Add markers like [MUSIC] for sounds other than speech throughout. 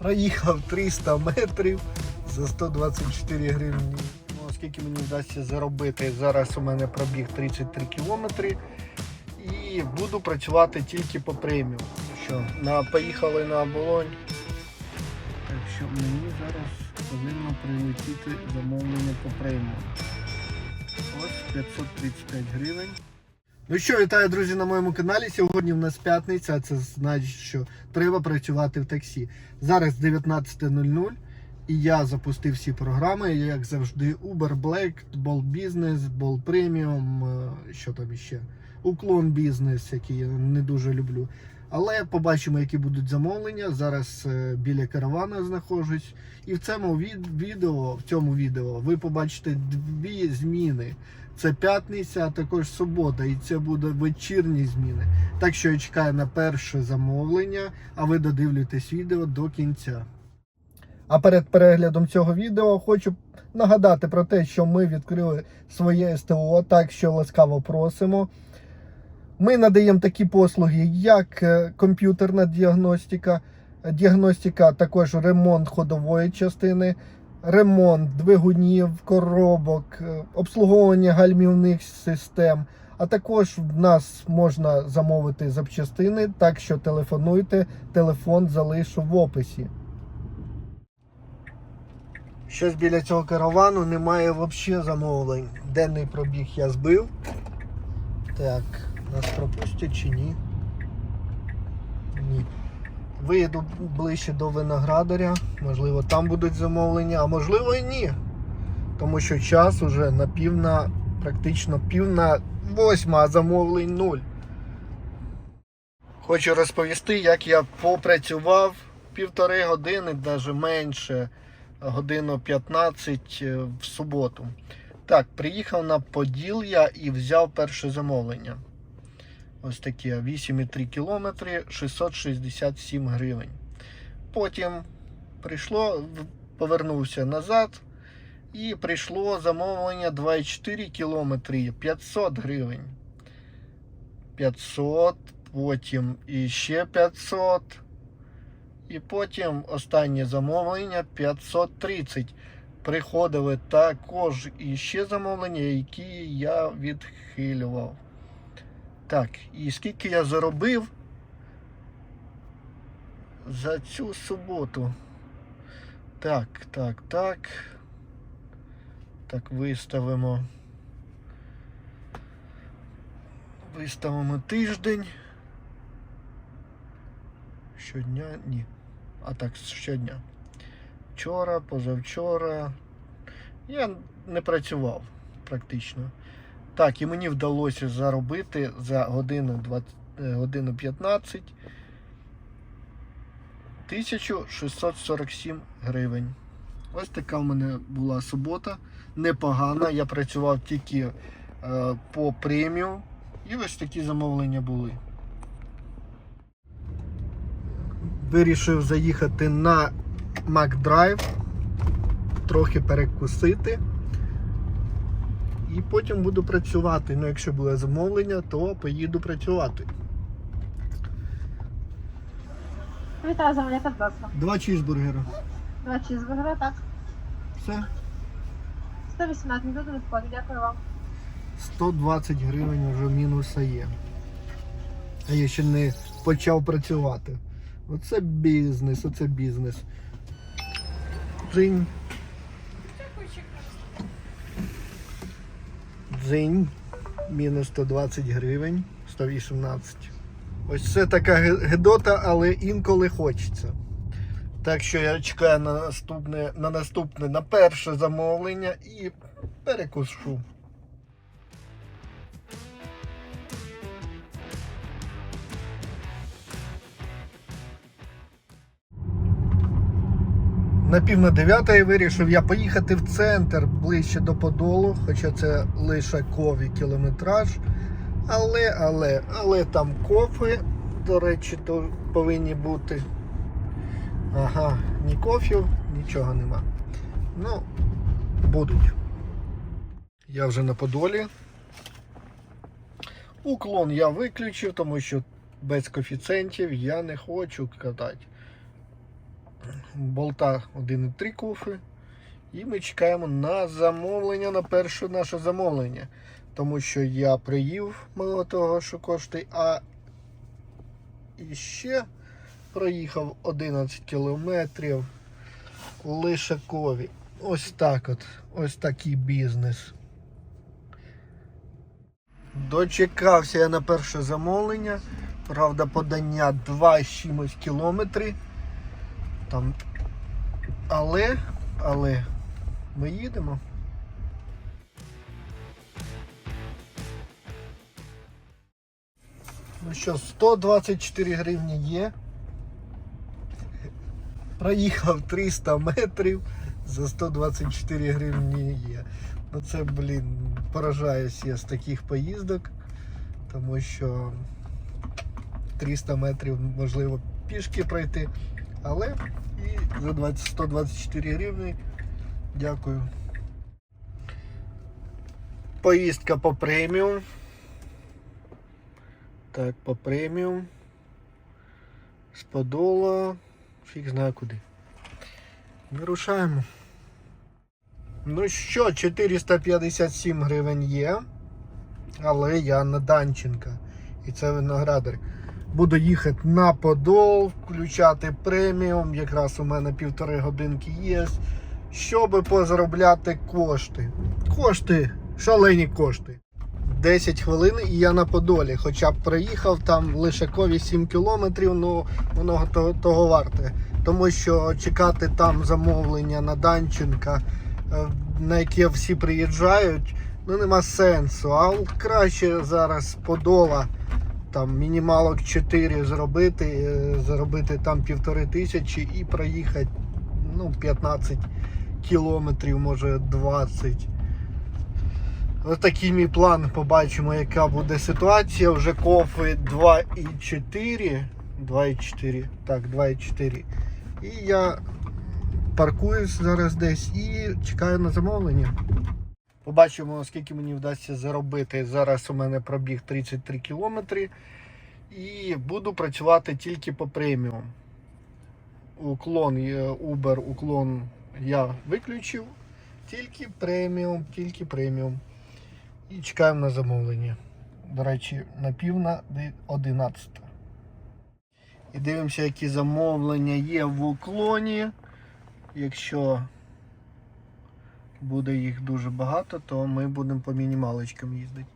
Проїхав 300 метрів за 124 гривні. Ну, скільки мені вдасться заробити? Зараз у мене пробіг 33 кілометри і буду працювати тільки по преміум. Що, на, поїхали на оболонь. Так що мені зараз повинно прилетіти замовлення по преміум. Ось 535 гривень. Ну що, вітаю, друзі, на моєму каналі. Сьогодні в нас п'ятниця, це значить, що треба працювати в таксі. Зараз 19.00 і я запустив всі програми, як завжди, Uber Black, Ball Business, Ball Premium, е, що там іще, Уклон Бізнес, який я не дуже люблю. Але побачимо, які будуть замовлення. Зараз е, біля каравана знаходжусь. І в цьому від- відео, в цьому відео ви побачите дві зміни. Це п'ятниця, а також субота, і це буде вечірні зміни. Так що я чекаю на перше замовлення, а ви додивлюєтесь відео до кінця. А перед переглядом цього відео хочу нагадати про те, що ми відкрили своє СТО, так що ласкаво просимо. Ми надаємо такі послуги, як е, комп'ютерна діагностика, діагностика, також ремонт ходової частини, ремонт двигунів, коробок, е, обслуговування гальмівних систем. А також в нас можна замовити запчастини, так що телефонуйте, телефон залишу в описі. Щось біля цього каравану немає взагалі замовлень. Денний пробіг я збив. Так, нас пропустять чи ні? Ні. Виїду ближче до виноградаря. Можливо, там будуть замовлення, а можливо і ні. Тому що час уже на пів на практично пів на восьма, а замовлень нуль. Хочу розповісти, як я попрацював півтори години, навіть менше, годину 15 в суботу. Так, приїхав на Поділля і взяв перше замовлення. Ось таке 8,3 кілометри, 667 гривень. Потім прийшло, повернувся назад і прийшло замовлення 2,4 кілометри, 500 гривень. 500, потім іще 500. І потім останнє замовлення 530. Приходили також іще замовлення, які я відхилював. Так, і скільки я заробив за цю суботу? Так, так, так. Так, виставимо. Виставимо тиждень. Щодня? Ні. А так, щодня. Вчора, позавчора. Я не працював практично. Так, і мені вдалося заробити за годину 20, е, годину 15 1647 гривень. Ось така в мене була субота. Непогана. Я працював тільки е, по преміум. І ось такі замовлення були. Вирішив заїхати на Макдрайв, трохи перекусити. І потім буду працювати. Ну, якщо буде замовлення, то поїду працювати. Вітаю замовляти, будь ласка. Два чізбургера. Два чізбургери, так. Все. 118 минут не входить, дякую вам. 120 гривень вже мінуса є. А я ще не почав працювати. Оце бізнес, оце бізнес. Дзинь. Дзинь. Мінус 120 гривень, 118. Ось це така гедота, але інколи хочеться. Так що я чекаю на наступне, на наступне, на перше замовлення і перекушу. На пів на дев'ятої вирішив я поїхати в центр ближче до Подолу, хоча це лише кові кілометраж. Але, але, але там кофи, до речі, то повинні бути. Ага, ні кофів, нічого нема. Ну, будуть. Я вже на Подолі. Уклон я виключив, тому що без коефіцієнтів я не хочу катати. Болта 1,3 кофи. І ми чекаємо на замовлення, на перше наше замовлення. Тому що я приїв мало того, що коштує, а і ще проїхав 11 кілометрів Лишакові. Ось так от. Ось такий бізнес. Дочекався я на перше замовлення. Правда, подання 2 з чимось кілометри. Там. Але, але ми їдемо. Ну що, 124 гривні є. Проїхав 300 метрів за 124 гривні є. Ну це, блін, поражаюсь я з таких поїздок, тому що 300 метрів можливо пішки пройти, але і за 20, 124 гривні дякую. Поїздка по преміум. Так, по преміум. З Подола. Фіг знає куди. Вирушаємо. Ну що, 457 гривень є. Але я на Данченка. І це виноградар. Буду їхати на Подол, включати преміум. Якраз у мене півтори годинки є. Щоб позаробляти кошти. Кошти, шалені кошти. 10 хвилин і я на Подолі. Хоча б проїхав там Лишакові 7 кілометрів, ну воно того, того варте. Тому що чекати там замовлення на Данченка, е, на яке всі приїжджають, ну нема сенсу. А краще зараз Подола там мінімалок 4 зробити, е, заробити там півтори тисячі і проїхати ну, 15 кілометрів, може 20. Ось такий мій план. Побачимо, яка буде ситуація. Вже кофи 2,4. 2,4. Так, 2,4. І я паркуюсь зараз десь і чекаю на замовлення. Побачимо, скільки мені вдасться заробити. Зараз у мене пробіг 33 кілометри. І буду працювати тільки по преміум. Уклон, е, Uber, уклон я виключив. Тільки преміум, тільки преміум. І чекаємо на замовлення. До речі, на пів на 11. І дивимося, які замовлення є в уклоні. Якщо буде їх дуже багато, то ми будемо по мінімалочкам їздити.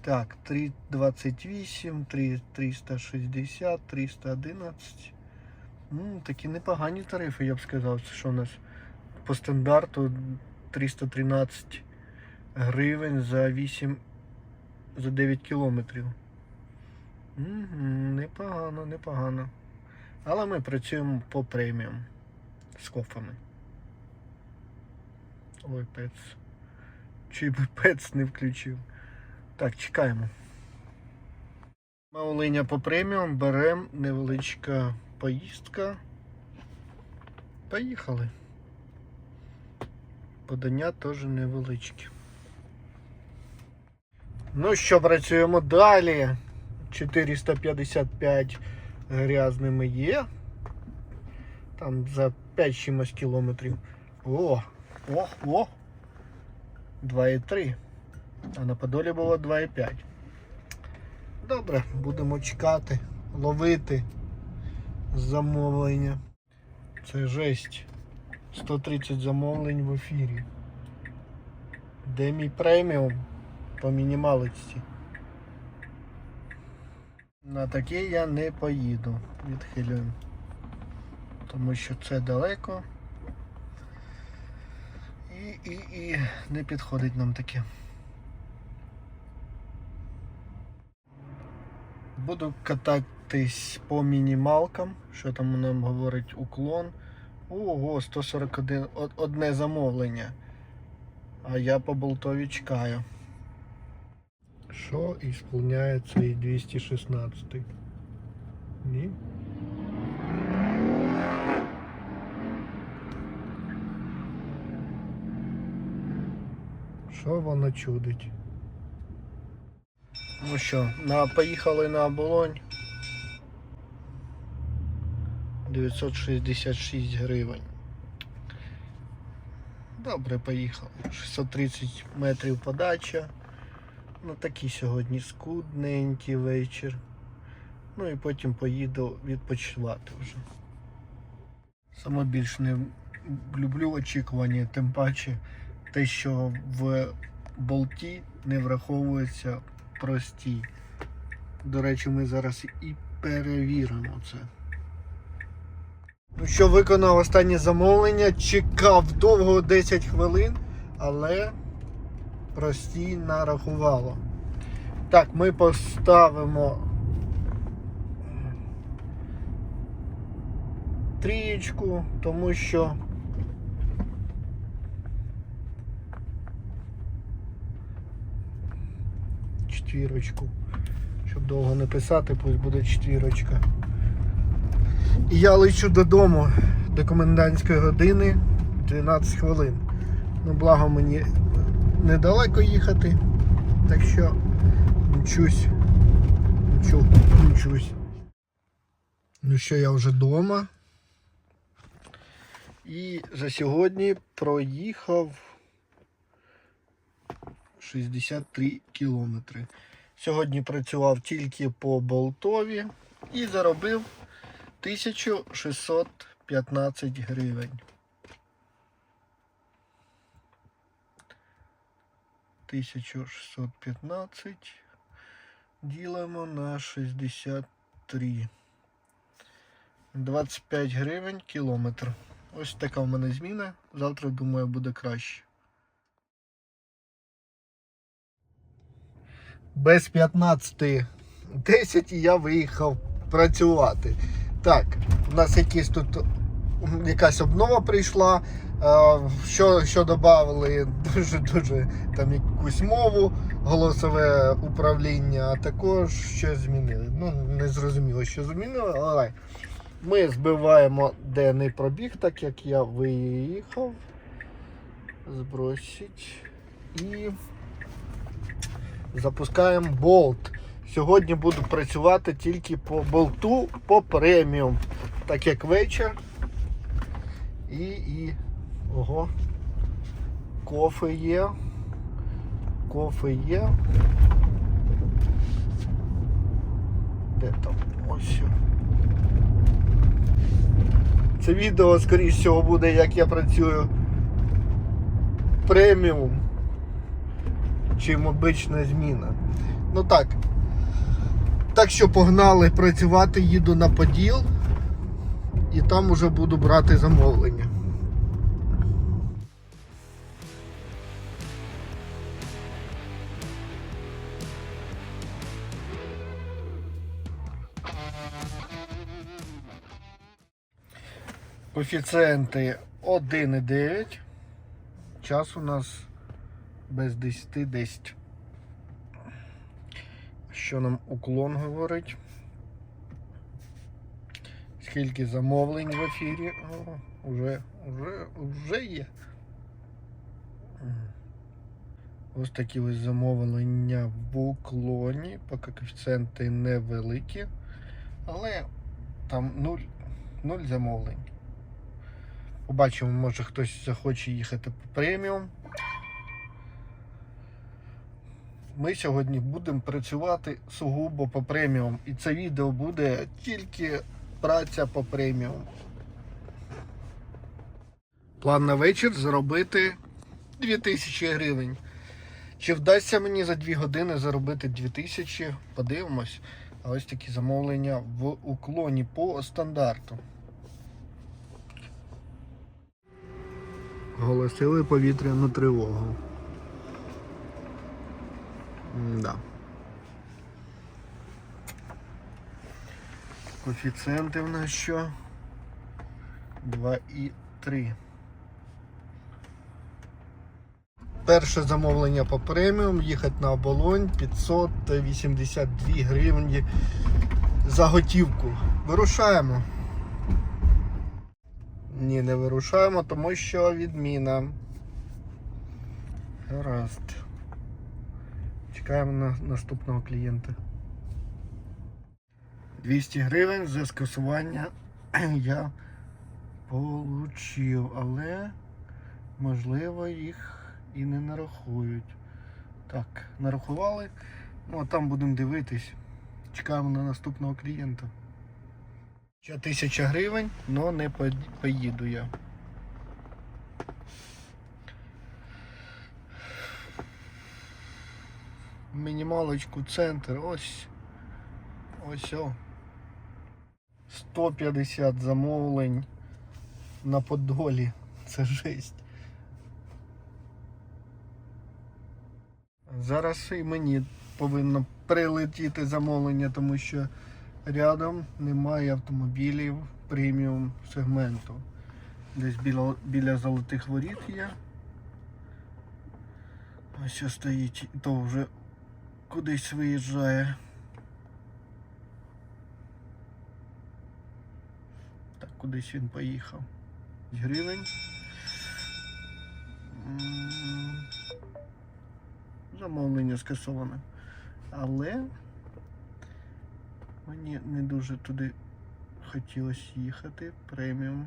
Так, 328, 3, 360, 311. Ну, такі непогані тарифи, я б сказав. Що у нас по стандарту 313 гривень за 8 за 9 кілометрів. Непогано, непогано. Але ми працюємо по преміум з кофами. Ой, пец. Чи пец не включив. Так, чекаємо. Маулиня по преміум беремо невеличка поїздка. Поїхали. Подання теж невеличкі. Ну що, працюємо далі. 455 грязними є. Там за 5 чимось кілометрів. О, о, о. 2,3. А на Подолі було 2,5. Добре, будемо чекати, ловити замовлення. Це жесть. 130 замовлень в ефірі. Де мій преміум по мінімалочці? На таке я не поїду. Відхилюємо. Тому що це далеко. І, і, і не підходить нам таке. Буду кататись по мінімалкам, що там нам говорить уклон. Ого, 141 одне замовлення. А я по болтові чекаю. Що ісполняє цей 216? Ні? Що воно чудить? Ну що, на, поїхали на оболонь. 966 гривень. Добре, поїхали. 630 метрів подача. Ну такий сьогодні скудненький вечір. Ну і потім поїду відпочивати вже. Саме більш не люблю очікування, тим паче те, що в болті не враховується прості. До речі, ми зараз і перевіримо це. Ну що, виконав останнє замовлення, чекав довго 10 хвилин, але прості нарахувало. Так, ми поставимо трієчку, тому що четвірочку. Щоб довго не писати, пусть буде четвірочка. І я лечу додому до комендантської години 12 хвилин. Ну, благо мені недалеко їхати, так що мчусь, мчу, мчусь. Ну що, я вже вдома. І за сьогодні проїхав 63 кілометри. Сьогодні працював тільки по болтові і заробив 1615 гривень. Тисячу шістсот п'ятнадцять ділимо на 63. 25 гривень кілометр. Ось така в мене зміна. Завтра, думаю, буде краще. Без 15.10 я виїхав працювати. Так, у нас якісь тут якась обнова прийшла. е, Що, що додали [LAUGHS] дуже-дуже там якусь мову, голосове управління, а також щось змінили. Ну, не зрозуміло, що змінили, але ми збиваємо денний пробіг, так як я виїхав. Збросить. І запускаємо болт. Сьогодні буду працювати тільки по болту по преміум. Так як вечір. І, і ого. Кофе є. Кофе є. Де там? Ось. Це відео, скоріш всього, буде, як я працюю преміум, чим обична зміна. Ну так. Так що погнали працювати, їду на Поділ і там уже буду брати замовлення. Коефіцієнти 1,9. Час у нас без 10 10. Що нам уклон говорить? Скільки замовлень в ефірі? О, вже, вже, вже є. Ось такі ось замовлення в уклоні, поки коефіцієнти невеликі, але там нуль, нуль замовлень. Побачимо, може хтось захоче їхати по преміум. Ми сьогодні будемо працювати сугубо по преміум. І це відео буде тільки праця по преміум. План на вечір заробити 2000 гривень. Чи вдасться мені за 2 години заробити 2000? Подивимось. А ось такі замовлення в уклоні по стандарту. Оголосили повітряну тривогу. Да. Коефіцієнти в нас що? 2 і 3. Перше замовлення по преміум, їхати на оболонь 582 гривні за готівку. Вирушаємо. Ні, не вирушаємо, тому що відміна. Гаразд. Чекаємо на наступного клієнта. 200 гривень за скасування [CLEARS THROAT] я получив, але можливо їх і не нарахують. Так, нарахували. Ну, а там будемо дивитись. Чекаємо на наступного клієнта. Ще тисяча гривень, але не поїду я. Мінімалочку центр, ось. Ось о. 150 замовлень на Подолі. Це жесть. Зараз і мені повинно прилетіти замовлення, тому що рядом немає автомобілів преміум сегменту. Десь біля, біля золотих воріт є. Ось стоїть, то вже кудись виїжджає. Так, кудись він поїхав. Гривень. Замовлення скасоване. Але мені не дуже туди хотілося їхати. Преміум.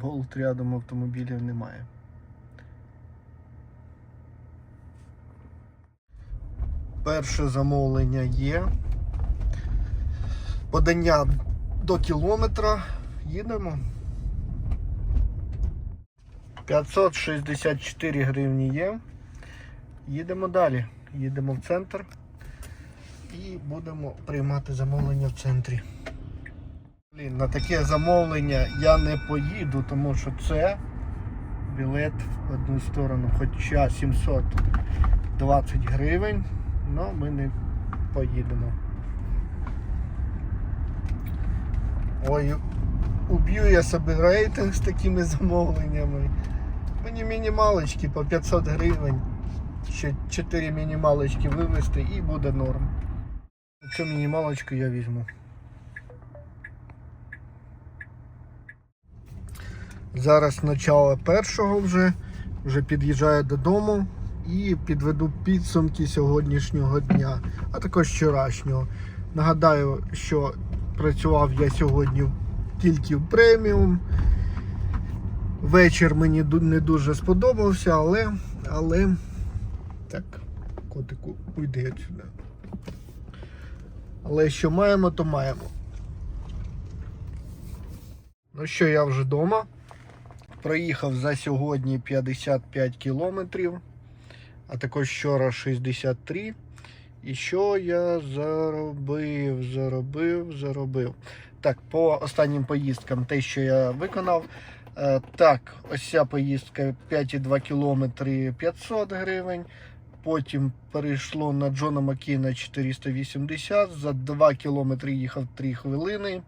Болт рядом автомобілів немає. Перше замовлення є. Подання до кілометра. Їдемо. 564 гривні є. Їдемо далі. Їдемо в центр і будемо приймати замовлення в центрі. Блін, на таке замовлення я не поїду, тому що це білет в одну сторону, хоча 720 гривень, але ми не поїдемо. Ой, уб'ю я собі рейтинг з такими замовленнями. Мені мінімалочки по 500 гривень. Ще 4 мінімалочки вивезти і буде норм. Цю мінімалочку я візьму. Зараз начало першого вже, вже під'їжджаю додому і підведу підсумки сьогоднішнього дня, а також вчорашнього. Нагадаю, що працював я сьогодні тільки в преміум. Вечір мені не дуже сподобався, але, але так, котику, уйди відсюди. Але що маємо, то маємо. Ну що, я вже вдома. Проїхав за сьогодні 55 кілометрів, а також вчора 63. І що я заробив, заробив, заробив. Так, по останнім поїздкам, те, що я виконав. Е, Так, ось ця поїздка 5,2 кілометри 500 гривень. Потім перейшло на Джона Маккіна 480. За 2 кілометри їхав 3 хвилини.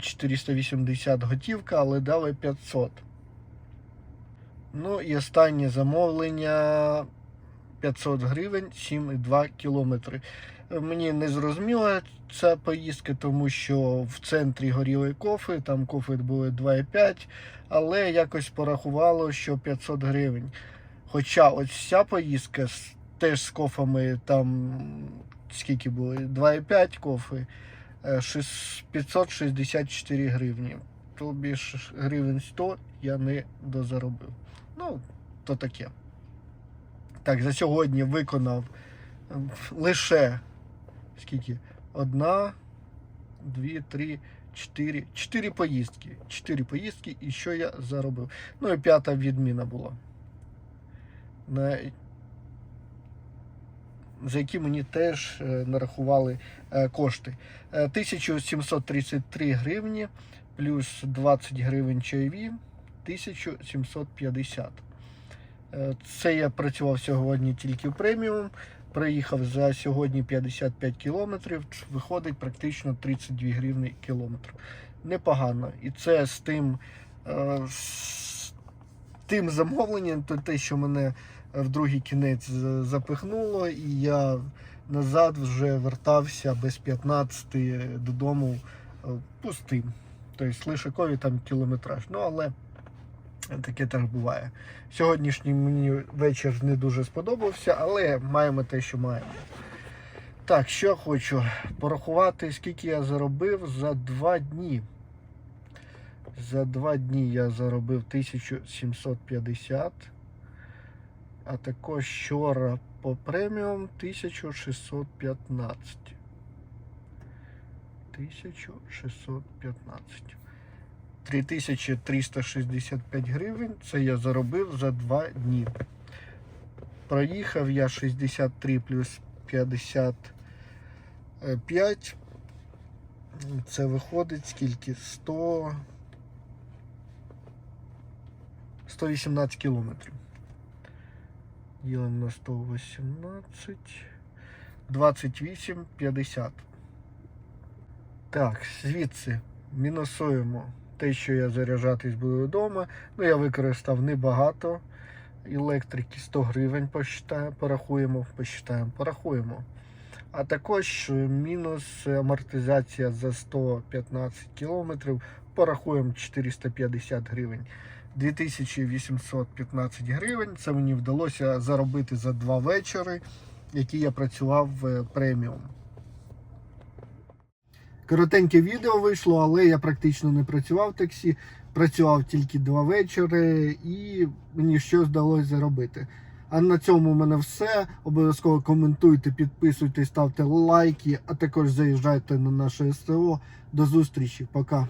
480 готівка, але дали 500. Ну і останнє замовлення 500 гривень, 7,2 кілометри. Е, Мені не зрозуміла ця поїздка, тому що в центрі горіли кофи, там кофи були 2,5, але якось порахувало, що 500 гривень. Хоча ось ця поїздка теж з кофами, там скільки були? 2,5 кофи, е, 564 гривні. Тобі ж гривень 100 я не дозаробив. Ну, то таке. Так, за сьогодні виконав е, лише скільки? Одна, дві, три, чотири. Чотири поїздки. Чотири поїздки, і що я заробив? Ну і п'ята відміна була. На... За які мені теж е, нарахували е, кошти. Е, 1733 гривні плюс 20 гривень чайові 1750. Е, Це я працював сьогодні тільки в преміум. Приїхав за сьогодні 55 кілометрів, виходить практично 32 гривні кілометр. Непогано. І це з тим, е, з тим замовленням, то те, що мене в другий кінець запихнуло, і я назад вже вертався без 15 додому е, пустим. Тобто лишакові там кілометраж. Ну але Таке теж буває. Сьогоднішній мені вечір не дуже сподобався, але маємо те, що маємо. Так, що хочу порахувати, скільки я заробив за два дні. За два дні я заробив 1750, а також вчора по преміум 1615. 1615. 3365 гривень. Це я заробив за два дні. Проїхав я 63 плюс 55. Це виходить скільки? 100. 118 кілометрів. Ділимо на 118. 28, 50. Так, звідси мінусуємо те, що я заряджатись буду вдома. Ну, я використав небагато. Електрики 100 гривень посчитаємо, порахуємо, посчитаємо, порахуємо. А також мінус амортизація за 115 кілометрів. Порахуємо 450 гривень. 2815 гривень. Це мені вдалося заробити за два вечори, які я працював в преміум. Коротеньке відео вийшло, але я практично не працював в таксі. Працював тільки два вечори і мені щось вдалося заробити. А на цьому в мене все. Обов'язково коментуйте, підписуйтесь, ставте лайки, а також заїжджайте на наше СТО. До зустрічі, пока.